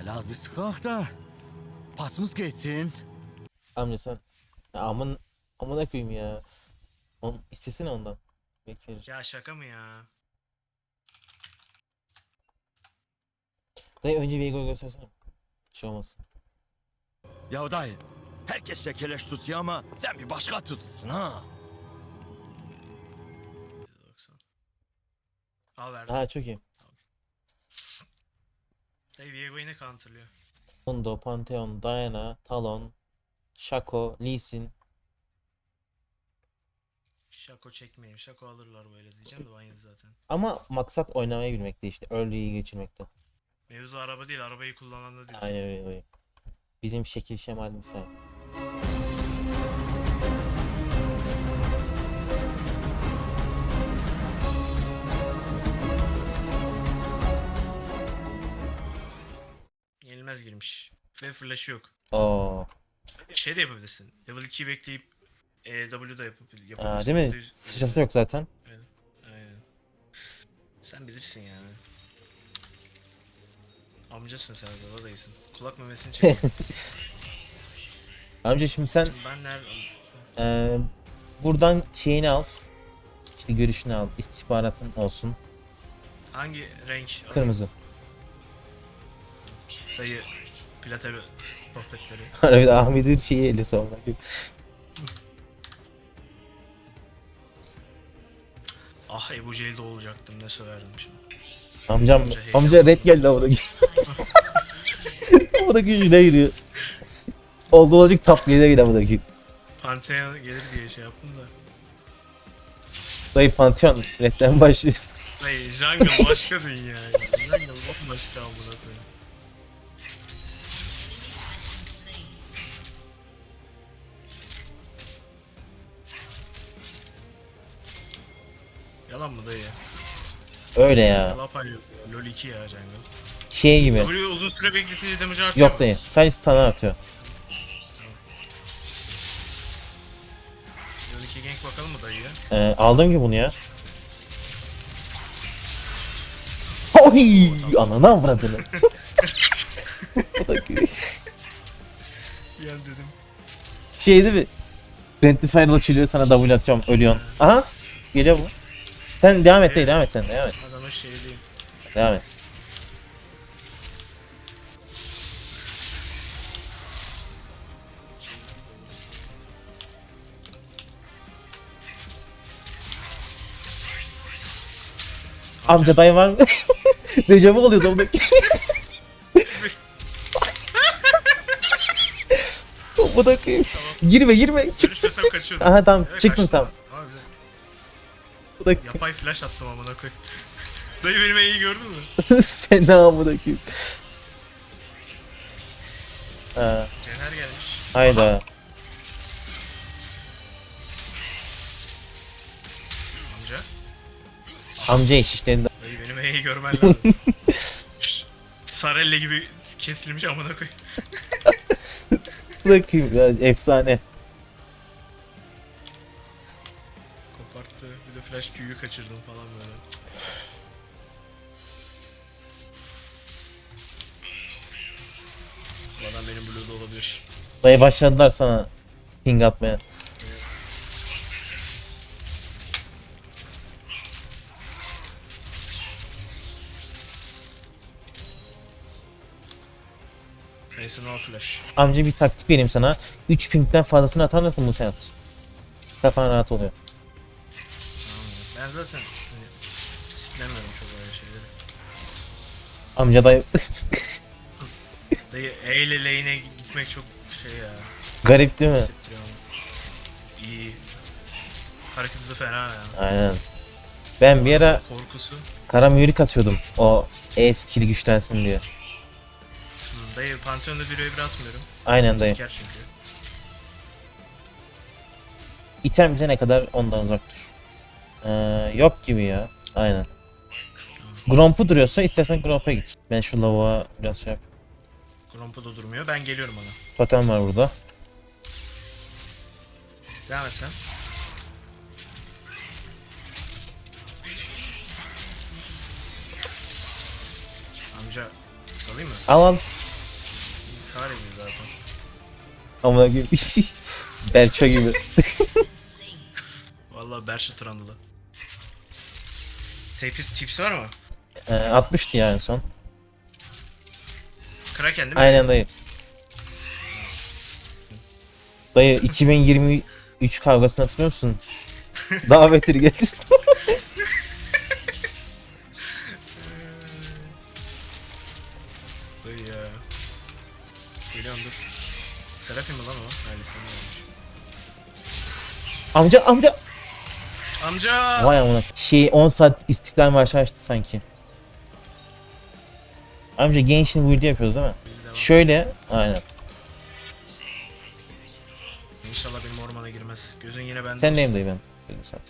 Hele az bir sıkak da pasımız geçsin. Amca sen. Ya amın amına koyayım ya. On, istesene ondan. Belki verir. Ya şaka mı ya? Dayı önce Veigo'yu göstersene. Şey olmasın. Ya dayı herkes keleş tutuyor ama sen bir başka tutsun ha. 90. Al verdim. Ha çok iyi. Dayı Viego yine counterlıyor. Mundo, Pantheon, Diana, Talon, Shaco, Lee Sin. Şako çekmeyeyim. Şako alırlar böyle diyeceğim de Vanya'da zaten. Ama maksat oynamayı bilmekte işte. Early'yi geçirmekte. Mevzu araba değil. Arabayı kullanan da diyorsun. Aynen öyle. öyle. Bizim şekil şemal Yenilmez girmiş. Ve flash'ı yok. Oo. Şey de yapabilirsin. Level 2'yi bekleyip e, W'da yapıp, yapabilirsin. Aa, değil mi? Sıçrası yok zaten. Aynen. Sen bilirsin yani. Amcasın sen Zala dayısın. Kulak memesini çek. Amca şimdi sen ben nerede? eee, buradan şeyini al. İşte görüşünü al. istihbaratın olsun. Hangi renk? Kırmızı. Dayı plata sohbetleri. Harbiden Ahmet'in şeyi eli sonra. Ah Ebu Cehil'de olacaktım ne söverdim şimdi. Amcam, Amca amca red geldi ama O da gücüne yürüyor. Oldu olacak top 7'e gidiyor bu da ki. Pantheon gelir diye şey yaptım da. Dayı Pantheon redden başlıyor. Dayı jungle başka dünya ya. Jungle bambaşka amına koyayım. Yalan mı dayı? Öyle ya. Yok. LoL 2 ya jungle. Şey gibi. W uzun süre bekletince damage artıyor Yok dayı. Sadece stun'ı atıyor. LoL 2 gank bakalım mı dayı? Ee, aldım ki bunu ya. Oy! Ananı avradını. Bu da gü- Gel dedim. şey değil mi? Fire açılıyor sana W atıyorum ölüyorsun. Aha. Geliyor bu. Sen devam et dayı devam et sen devam et. Adama şey diyeyim. Devam et. Amca dayı var mı? Recep'i oluyor da Bu da. Girme girme çık çık çık. Aha tamam Evet, kaçtım. tamam. Yapay flash attım amına koy. Dayı benim iyi gördün mü? fena amına koyayım. Ha, Cener gelmiş. hayda. Amca. Amca iş işlerinde. Dayı benim iyi görmen lazım. Şşş, Sarelle gibi kesilmiş amına koy. Bakayım ya efsane. Flash Q'yu kaçırdım falan böyle. Bu adam benim Blue'da olabilir. Dayı başladılar sana ping atmaya. Neyse no flash. Amca bir taktik vereyim sana. 3 pingden fazlasını atarsan bu sen at. Kafan rahat oluyor. Zaten hani, siklemiyorum çok öyle şeyleri. Amca dayı Dayı E ile lane'e gitmek çok şey ya. garip değil mi? Hissettiriyor ama. İyi. Hareket hızı fena ya. Aynen. Ben bir ara Korkusu. kara mühürlük atıyordum. O E skill güçlensin diye. Dayı Pantheon'da bir öyle atmıyorum. Aynen dayı. Siker çünkü. İtem bize ne kadar ondan uzak dur. Ee, yok gibi ya. Aynen. Gromp'u duruyorsa istersen Gromp'a git. Ben şu lavuğa biraz şey yap. Grompo da durmuyor. Ben geliyorum ona. Totem var burada. Devam et sen. Amca salayım mı? Al al. ediyor zaten. Amına koyayım. Berço gibi. Vallahi Berşi Trandılı. Tipsi, tipsi var mı? Ee, 60'tı ya en son. Kraken değil mi? Aynen dayı. Dayı 2023 kavgasını hatırlıyor musun? Daha beter gelir. Dayı ya. Geliyorum dur. Serafim mi lan o? Olmuş. amca amca. Amca! Vay amına. Şey 10 saat istiklal marşı açtı sanki. Amca gençliğin build'i yapıyoruz değil mi? Devam. Şöyle aynen. İnşallah benim ormana girmez. Gözün yine bende Sen neyim dayı ben? Dedim sen.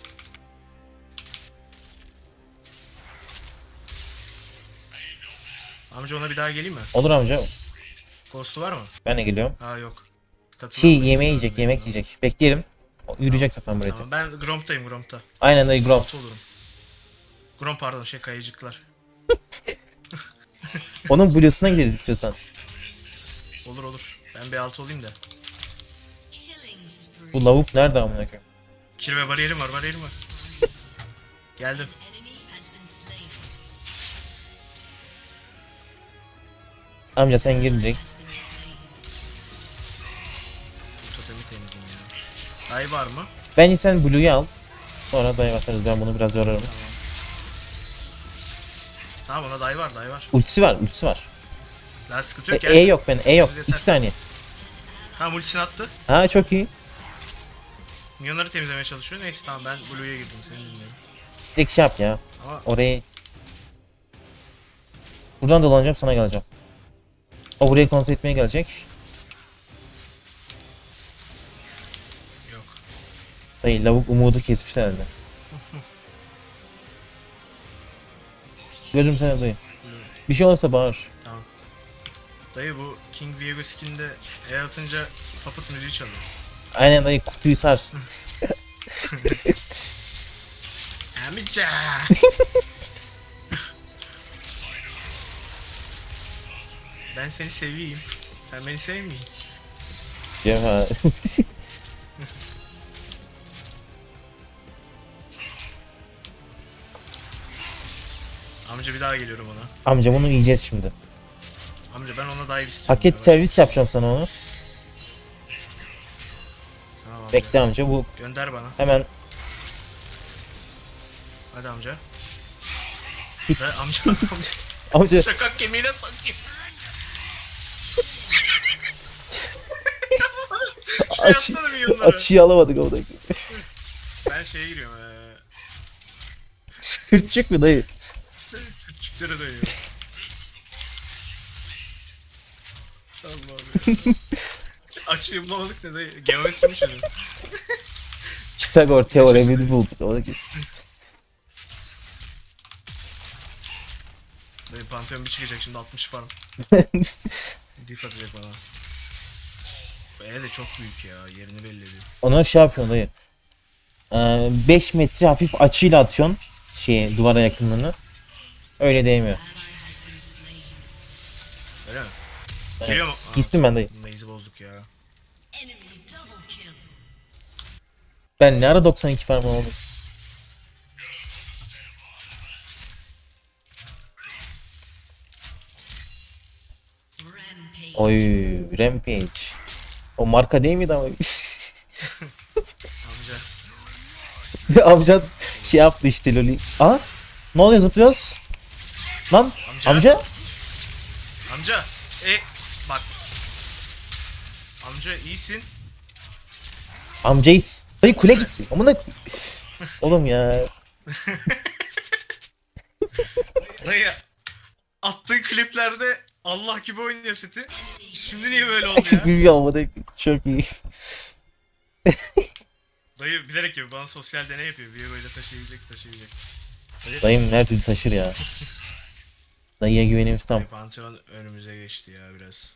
Amca ona bir daha geleyim mi? Olur amca. Ghost'u var mı? Ben de geliyorum. Ha yok. Katılan Şey yemeği yiyecek, yemek yiyecek. Bekleyelim. Yürüyecek zaten buraya. Tamam ben Gromp'tayım Gromp'ta. Aynen dayı Gromp. Altı olurum. Gromp pardon şey kayıcıklar. Onun blues'una gideriz istiyorsan. Olur olur. Ben bir altı olayım da. Bu lavuk nerede amına koyayım? Kirve bariyerim var bariyerim var. Geldim. Amca sen gir direkt. Ay var mı? Bence sen blue'yu al. Sonra dayı bakarız. Ben bunu biraz yorarım. Tamam ona day var day var. Ultisi var, ultisi var. Daha sıkıntı E, yok e gel. yok ben, E yok. Yeter. 2 saniye. Tamam ultisini attı. Ha çok iyi. Minyonları temizlemeye çalışıyor. Neyse tamam ben Blue'ya girdim seni dinliyorum. Direkt şey yap ya. Ama Orayı... Buradan dolanacağım sana geleceğim. O burayı kontrol etmeye gelecek. Dayı lavuk umudu kesmişler herhalde. Gözüm sana dayı. Bir şey olursa bağır. Tamam. Dayı bu King Viego skin'de E atınca puppet müziği çalıyor. Aynen dayı kutuyu sar. Amca. ben seni seveyim. Sen beni sevmeyin. Ya. Amca bir daha geliyorum ona. Amca bunu yiyeceğiz şimdi. Amca ben ona dair istiyorum. Paket ya. servis yapacağım sana onu. Tamam amca. Bekle amca bu Gönder bana. hemen Hadi amca. Ve amca, amca amca şakak kemiğine sokayım. Şuraya Aç- açıyı alamadık orada. Ben şeye giriyorum. Ee, Küçük mü dayı? Küçüklere dönüyorum. Allah'ım ya. Açıyı bulamadık ne de geometri mi çözüyor? Pisagor teoremini bulduk. Oradaki. Benim Pantheon bir çıkacak şimdi 60 farm. Dip atacak bana. E de çok büyük ya yerini belli ediyor. Onu şey yapıyorsun dayı. 5 metre hafif açıyla atıyorsun şeye duvara yakınlığını. Öyle değmiyor. Öyle mi? Evet. Geliyor mu? Aa, Gittim ben dayı. Maze'i bozduk ya. Ben ne ara 92 farm oldum. Oy Rampage. O marka değil miydi ama? Amca. Amca şey yaptı işte loli. Aa ne oluyor zıplıyoruz? Lan Amca. amca. Amca. E bak. Amca iyisin. Amcayız. Dayı kule gitti. Amına Oğlum ya. Dayı. Attığı kliplerde Allah gibi oynuyor seti. Şimdi niye böyle oldu ya? Bilmiyorum amına çok iyi. Dayı bilerek yapıyor. Bana sosyal deney yapıyor. Bir böyle taşıyabilecek taşıyabilecek. Dayım her türlü taşır ya. Dayıya güvenimiz tam. Pantheon önümüze geçti ya biraz.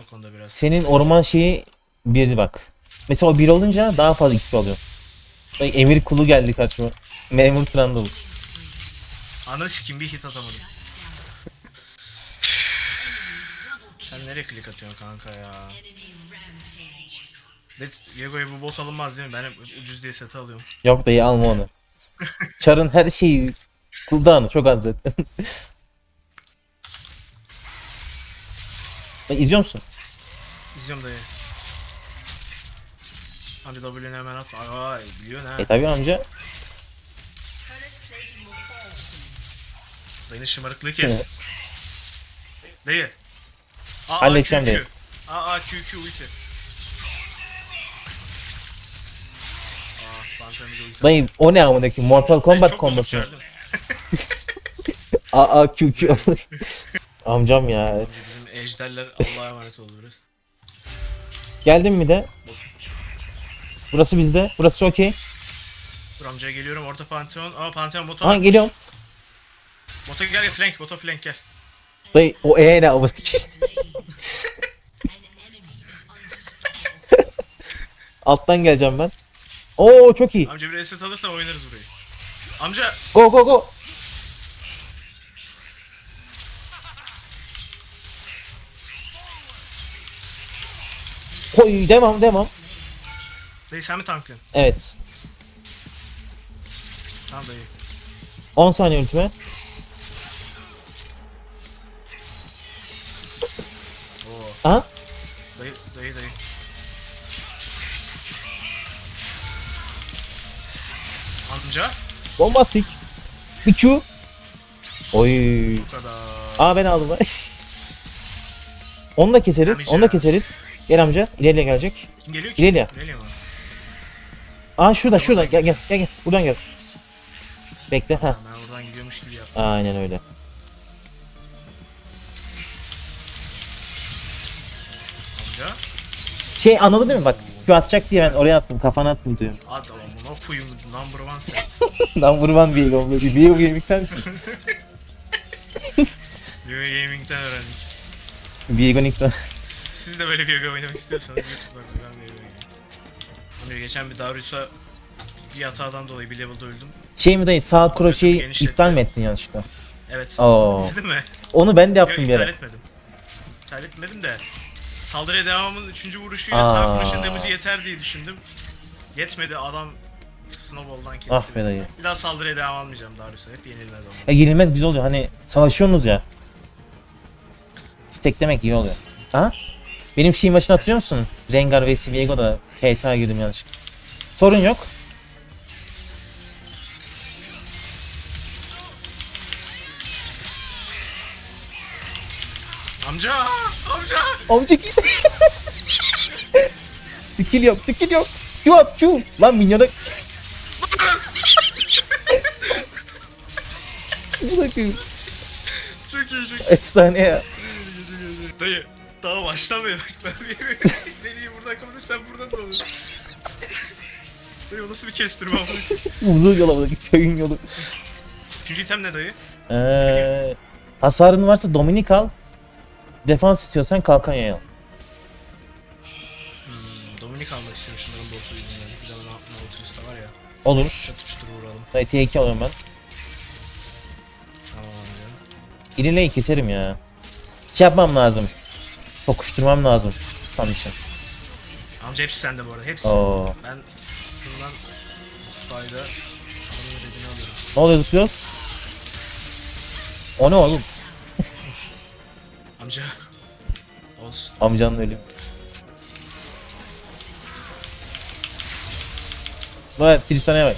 O konuda biraz. Senin orman şeyi bir bak. Mesela o bir olunca daha fazla XP alıyor. Emir kulu geldi karşıma. Memur Trundle. Ana sikim bir hit atamadım. Sen nereye klik atıyorsun kanka ya? Yego'ya bu bot alınmaz değil mi? Ben hep ucuz diye set alıyorum. Yok dayı alma onu. Çarın her şeyi cooldown'u çok az zaten. Bak izliyor musun? İzliyorum dayı. Hadi W'ni hemen atma. Ay biliyorsun ha. E tabi amca. Dayının şımarıklığı kes. Dayı. Q, Q. dayı. Aa, aa Q Q ulti. Aa, Phantom'ı da ulti. Dayı o ne amına koyayım? Mortal Kombat Çok kombosu. Bozuk çağırdım. Aa QQ. Amcam ya. Bizim ejderler Allah'a emanet oldu biraz. Geldin mi de? Burası bizde. Burası okey. Dur amcaya geliyorum orta pantheon. Aa pantheon bota. Ha geliyorum. Bota gel gel flank bota flank gel. Dayı o e ne amına? Alttan geleceğim ben. Oo çok iyi. Amca bir reset alırsan oynarız burayı. Amca Go go go. Koy devam devam. dayı sen mi tanklıyorsun? Evet. Tamam dayı. 10 saniye ultime. Oo. Aha. Dayı dayı dayı. Amca Bombastik. Bir Q. Oy. bu kadar. Aa ben aldım. onu da keseriz. Onu da keseriz. Gel amca. İleriye gelecek. Kim geliyor ki? İleriye. Geliyor mu? Aa şurada şurada. Gel gel gel gel. Buradan gel. Bekle. ha. Ben oradan gidiyormuş gibi yaptım. Aynen öyle. Amca. Şey anladın değil mi bak. Q atacak diye ben oraya attım. Kafana attım diyorum. Hadi oğlum bunu okuyun number one vurman bir gol. Bir bir game sen misin? Yo Gaming'den öğrendik. Bir gol ilk Siz de böyle bir yoga oynamak istiyorsanız YouTube'da ben bir yoga oynayayım. Amca geçen bir Darius'a bir hatadan dolayı bir level'da öldüm. Şey mi dayı sağ kroşeyi Genişletti. iptal mi ettin yanlışlıkla? Evet. Oo. İzledin mi? Onu ben de Yok yaptım bir iptal ara. etmedim. İptal etmedim de saldırıya devamın 3. vuruşuyla sağ Aa. vuruşun damage'ı yeter diye düşündüm. Yetmedi adam Snowball'dan kesti. Ah be beni. dayı. Bir daha saldırıya devam almayacağım Darius'a. Hep yenilmez ama. Ya yenilmez güzel oluyor. Hani savaşıyorsunuz ya. Steklemek iyi oluyor. Ha? Benim şey maçını hatırlıyor musun? Rengar vs Viego'da PTA girdim yanlışlıkla. Sorun yok. Amca! Amca! Amca ki. skill yok, skill yok. Q at, Q. Lan minyona... Q. Çok iyi çok iyi. Efsane ya. Dayı daha başlamıyor bak ben beni buradan kapatır sen buradan da olur. Dayı o nasıl bir kestirme ama. Uzun yola bak, köyün yolu. Üçüncü item ne dayı? Ee, hasarın varsa Dominik al. Defans istiyorsan kalkan yay al. Hmm, Dominik almak istiyorum şunların botu yüzünden. Bir de bana Nautilus da var ya. Olur. Çatı çutur vuralım. Dayı T2 alıyorum ben. Tamam amca. İrileyi keserim ya. Şey yapmam lazım. Tokuşturmam lazım. Stun için. Amca hepsi sende bu arada hepsi. Oo. Ben bundan fayda adamın dediğini alıyorum. Ne oluyor zıplıyoruz? O ne oğlum? Amca. Olsun. Amcanın ölümü. Bak Tristan'a bak.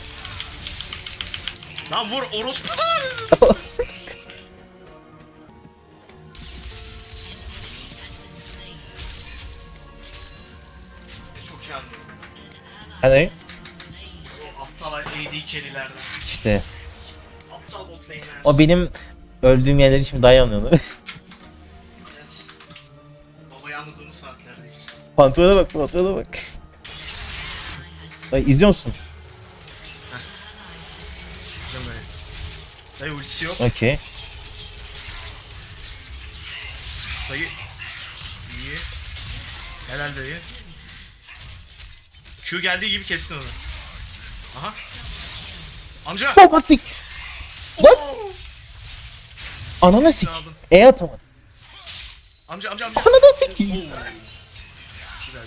Lan vur orospu. Hadi. O aptal AD carry'lerden. İşte. Aptal bot. O benim öldüğüm yerleri şimdi anlıyordu. Evet. Babayı anladığımız saatlerdeyiz. Pantolona bak, pantolona bak. Ay izliyor musun? Dayı ultisi yok. Okey. Dayı. İyi. Helal dayı. Q geldiği gibi kestin onu. Aha. Amca. Babasik. Lan. Oo! Ananı sik. E atamadım. Amca amca amca. Ananı sikeyim.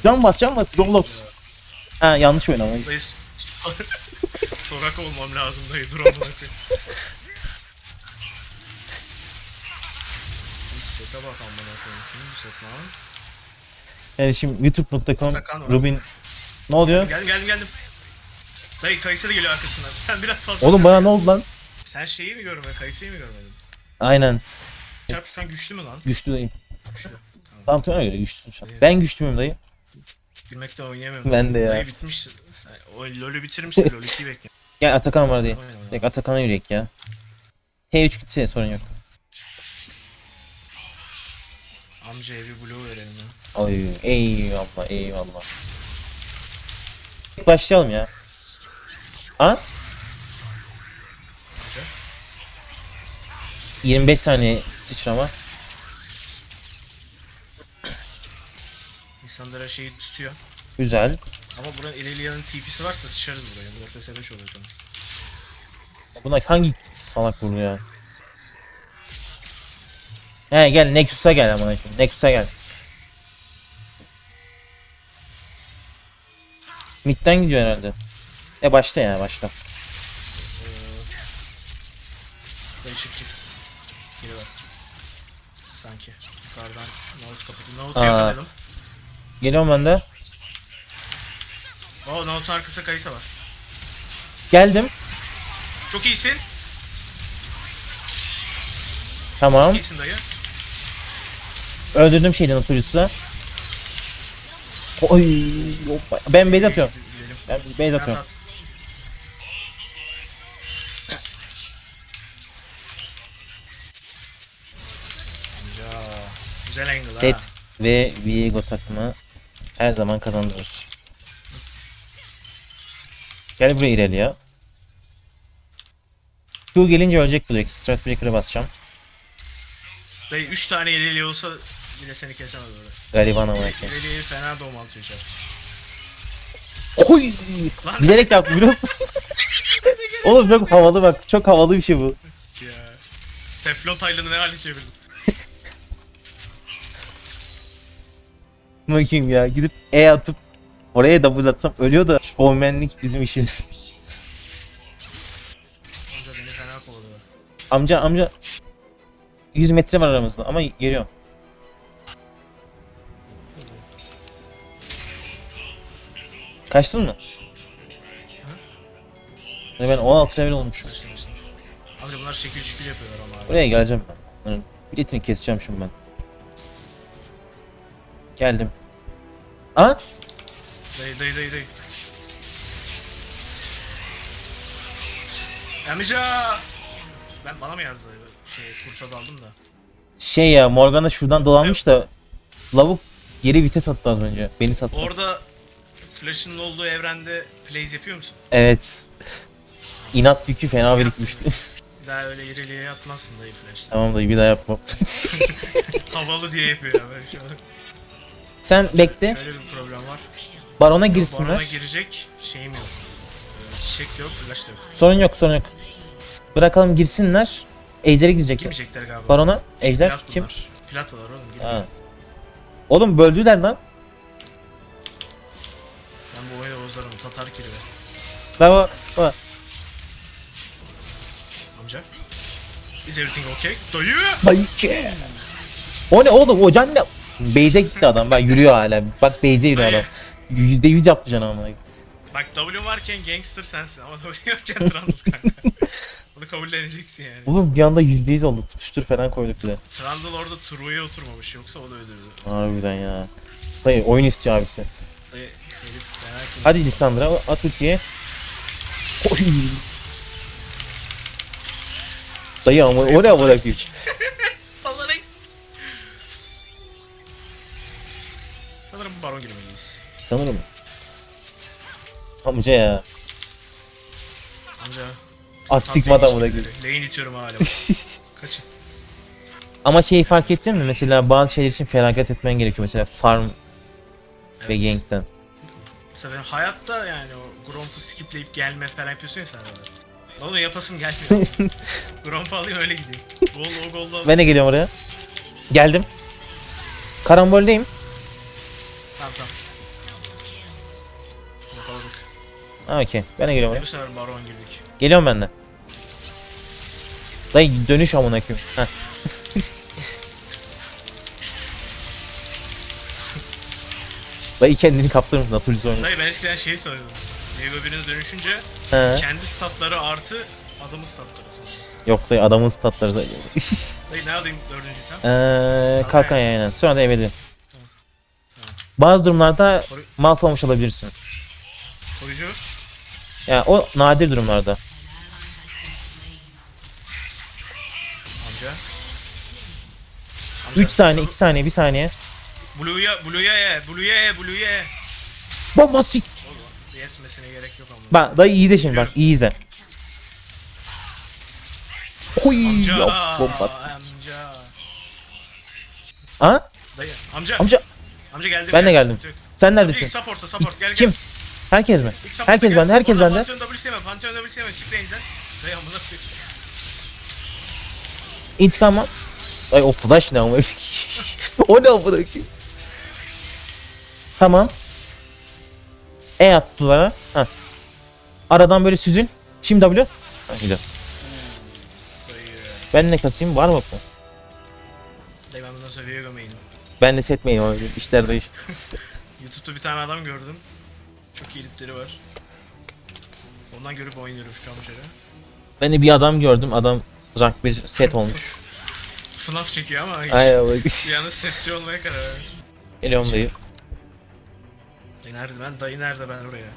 Can bas can bas Roblox. Ha yanlış oynadım. Dayı Sorak olmam lazım dayı dur amına koyayım. Sete bak amına koyayım. Kim bu set lan? Yani şimdi youtube.com. Rubin ne oluyor? Geldim geldim geldim. Dayı Kayısı da geliyor arkasından. Sen biraz fazla... Oğlum bana ne oldu lan? Sen şeyi mi görmedin? Kayısı'yı mı görmedin? Aynen Çarp şu an güçlü mü lan? güçlü dayı. Güçlü. Tamam tamam öyle güçlüsün şu an. Ben güçlü müyüm dayı? Gülmekten oynayamıyorum. Ben de ya. Dayı bitmişsin. Sen o LoL'ü bitirmişsin. LoL 2'yi bekle. Gel Atakan var oyna. Direkt Atakan'a yürek ya. T3 gitse sorun yok. Amcaya bir blue verelim ya. Oy eyvallah eyvallah. Başlayalım ya. Ha? Amca. 25 saniye sıçrama. İnsanlara şeyi tutuyor. Güzel. Ama buranın Irelia'nın TP'si varsa sıçarız buraya. Bu da PS5 oluyor tabii. Buna hangi salak vurdu ya? He gel Nexus'a gel amına koyayım. Nexus'a gel. Mid'den gidiyor herhalde. E başla ya başla. Dayı çık çık. Geri var. Sanki. Yukarıdan Note kapatın. Aa. yakalayalım. Geliyorum ben de. Oo Note'un arkasında Kayısa var. Geldim. Çok iyisin. Tamam. İyisin dayı. Öldürdüm şeyden oturucusu Oy, hoppa. Ben base atıyorum. Ben base atıyorum. Güzel angle Set ha. ve Viego takımı her zaman kazandırır. Gel buraya ileri ya. Q gelince ölecek bu direkt. Strat Breaker'a basacağım. Dayı 3 tane Irelia olsa bile seni kesemez orada. Gariban ama ki. Irelia'yı fena domaltıyor içeride. Oy! Bilerek yaptım biraz. Oğlum çok havalı bak. Çok havalı bir şey bu. Ya. Teflon Taylan'ı ne hale çevirdin? Bakayım ya. Gidip E atıp oraya double atsam ölüyor da showmanlik bizim işimiz. Amca beni fena kovalıyor. Amca amca 100 metre var aramızda ama geliyorum. Kaçtın mı? Ya Ben 16 level olmuşum. Amca bunlar şekil şükür yapıyorlar ama abi. Buraya geleceğim ben. Bunların biletini keseceğim şimdi ben. Geldim. Aa? Dayı dayı dayı dayı. Amca! Ben bana mı yazdı? Şey kurta daldım da. Şey ya Morgana şuradan dolanmış da lavuk geri vites attı az önce. Beni sattı. Orada Flash'ın olduğu evrende plays yapıyor musun? Evet. İnat yükü fena birikmişti. Bir daha öyle ireliye yatmazsın dayı Flash'ta. tamam dayı bir daha yapmam. Havalı diye yapıyor ya böyle an. Sen bekle. Şöyle bir problem var. Barona girsinler. Barona girecek şeyim yok. Ee, Çiçek yok, flash da yok. Sorun yok sorun yok. Bırakalım girsinler. Ejder'e girecekler. Girmeyecekler galiba. Barona. Ejder Plat kim? bunlar. Platolar oğlum. Ha. Oğlum böldüler lan. Kiri be. Bravo. Bravo. Amca. Is everything okay? Dayı! Bayke. O ne oğlum o can ne? Beyze gitti adam. Bak yürüyor hala. Bak Beyze yürüyor adam. Yüzde yüz yaptı can ama. Bak W varken gangster sensin ama W yokken Trundle kanka. Bunu kabulleneceksin yani. Oğlum bir anda yüzde yüz oldu. Tutuştur falan koyduk bir de. Trundle orada True'ya oturmamış yoksa o da öldürdü. Harbiden ya. Dayı oyun istiyor abisi. Kim? Hadi Lisandra at ultiyi. Oy. Dayı ama oraya bırakıyor. Pazara Sanırım baron girmeliyiz. Sanırım. Amca ya. Amca. Az sıkmadan lane bırakıyor. itiyorum. Lane itiyorum hala. Kaçın. Ama şeyi fark ettin mi? Mesela bazı şeyler için feragat etmen gerekiyor. Mesela farm ve Evet. gankten. Mesela benim hayatta yani o Gromp'u skipleyip gelme falan yapıyorsun ya sen aralar. Onu yapasım gelmiyor. Gromp'u alayım öyle gideyim. Gol o gol da Ben de geliyorum oraya. Geldim. Karamboldeyim. Tamam tamam. Yakaladık. Ha okey. Ben de geliyorum Bu oraya. sefer baron girdik. Geliyorum ben de. Dayı dönüş amına koyayım. Heh. Dayı kendini kaptırmış Natulis oyunu. Dayı ben eskiden şey sanıyordum. Meyve birine dönüşünce He. kendi statları artı adamın statları. Yok dayı adamın statları da. Dayı ne alayım dördüncü tam? Eee kalkan aynen. Sonra da eve Bazı durumlarda malfolmuş olabilirsin. Koruyucu. Yani o nadir durumlarda. Amca. 3 saniye, 2 saniye, 1 saniye. Blue'ya, Blue'ya ye, Blue'ya ye, Blue'ya ye. Bomba sik. Oğlum, Yetmesine gerek yok ama. Bak dayı iyi de şimdi bak iyi izle. Oy Amca, ya bomba sik. amca. Ha? Dayı, amca. Amca Amca geldi. Ben de geldim. sen İlk neredesin? support'a, support, gel gel. Kim? Herkes mi? İlk support'a Herkes gel. bende, herkes Oradan bende. Pantheon yeme, Pantheon yeme, çık range'den. Dayı amına koyayım. İntikam al. Ay o flash ne ama. o ne amına koyayım? Tamam. E at duvara. Ha. Aradan böyle süzün. Şimdi W. Güzel. Dayı. Ben ne kasayım? Var mı bu? Dayı ben bundan sonra Viego main'im. Ben de setmeyin o işler değişti. YouTube'da bir tane adam gördüm. Çok iyi editleri var. Ondan görüp oynuyorum şu an şöyle. Ben de bir adam gördüm. Adam rank bir set olmuş. FNAF çekiyor ama Ay anda setçi olmaya karar vermiş. Geliyorum dayı. Dayı nerede ben? Dayı nerede ben oraya?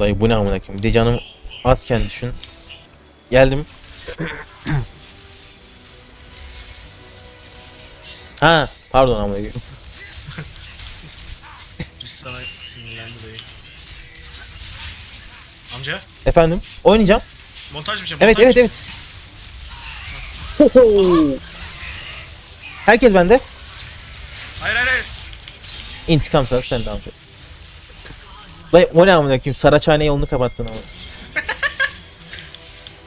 Dayı bu ne amına koyayım? Bir de canım azken düşün. Geldim. ha, pardon amına koyayım. Biz sana sinirlendi dayı. Amca? Efendim, oynayacağım. Montaj bir şey. Evet, montaj. evet, evet. Hoho! Herkes bende. İntikam sen, sen de amca. Dayı o ne amına koyayım? Saraçhane yolunu kapattın ama.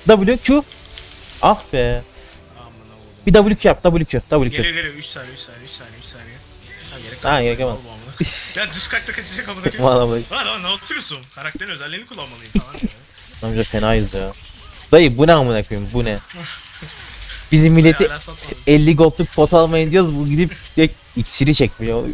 W, Q. Ah be. Bir W Q yap, W Q, W Q. Geliyor geliyor 3 saniye 3 saniye 3 saniye 3 saniye. Ha gerek Ha, gerek amına. Ya düz kaçsa kaçacak amına koyayım. Valla bak. Lan lan ne yapıyorsun? Karakterin özelliğini kullanmalıyım falan. Amca fenayız ya. Dayı bu ne amına koyayım bu ne? Bizim milleti Hala satmadım. 50 goldluk pot almayın diyoruz bu gidip tek iksiri çekmiyor.